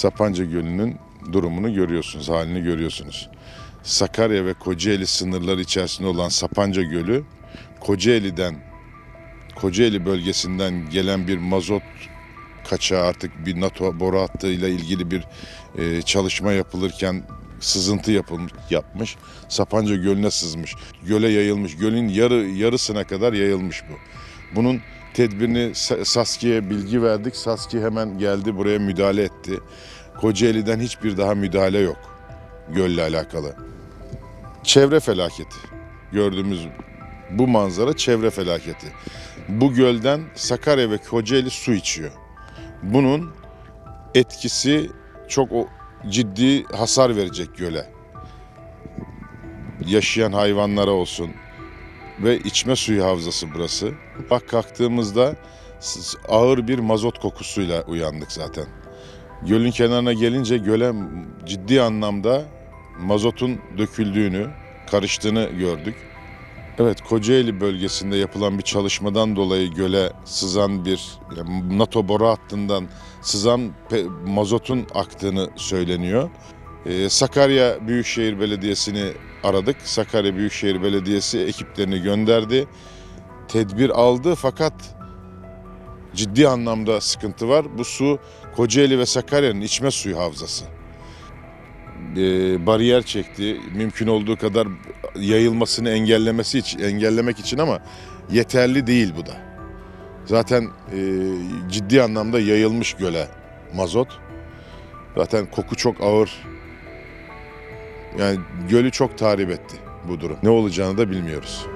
Sapanca Gölü'nün durumunu görüyorsunuz, halini görüyorsunuz. Sakarya ve Kocaeli sınırları içerisinde olan Sapanca Gölü, Kocaeli'den, Kocaeli bölgesinden gelen bir mazot kaçağı artık bir NATO boru hattıyla ilgili bir e, çalışma yapılırken sızıntı yapılmış, yapmış. Sapanca Gölü'ne sızmış. Göle yayılmış. Gölün yarı yarısına kadar yayılmış bu. Bunun tedbirini Sa- Saski'ye bilgi verdik. Saski hemen geldi buraya müdahale etti. Kocaeli'den hiçbir daha müdahale yok gölle alakalı. Çevre felaketi. Gördüğümüz bu manzara çevre felaketi. Bu gölden Sakarya ve Kocaeli su içiyor. Bunun etkisi çok ciddi hasar verecek göle. Yaşayan hayvanlara olsun ve içme suyu havzası burası. Bak kalktığımızda ağır bir mazot kokusuyla uyandık zaten. Gölün kenarına gelince göle ciddi anlamda mazotun döküldüğünü, karıştığını gördük. Evet, Kocaeli bölgesinde yapılan bir çalışmadan dolayı göle sızan bir NATO boru hattından sızan mazotun aktığını söyleniyor. Ee, Sakarya Büyükşehir Belediyesi'ni aradık. Sakarya Büyükşehir Belediyesi ekiplerini gönderdi. Tedbir aldı fakat ciddi anlamda sıkıntı var. Bu su Kocaeli ve Sakarya'nın içme suyu havzası. Ee, bariyer çekti. Mümkün olduğu kadar yayılmasını engellemesi için engellemek için ama yeterli değil bu da. Zaten e, ciddi anlamda yayılmış göle mazot. Zaten koku çok ağır. Yani gölü çok tahrip etti bu durum. Ne olacağını da bilmiyoruz.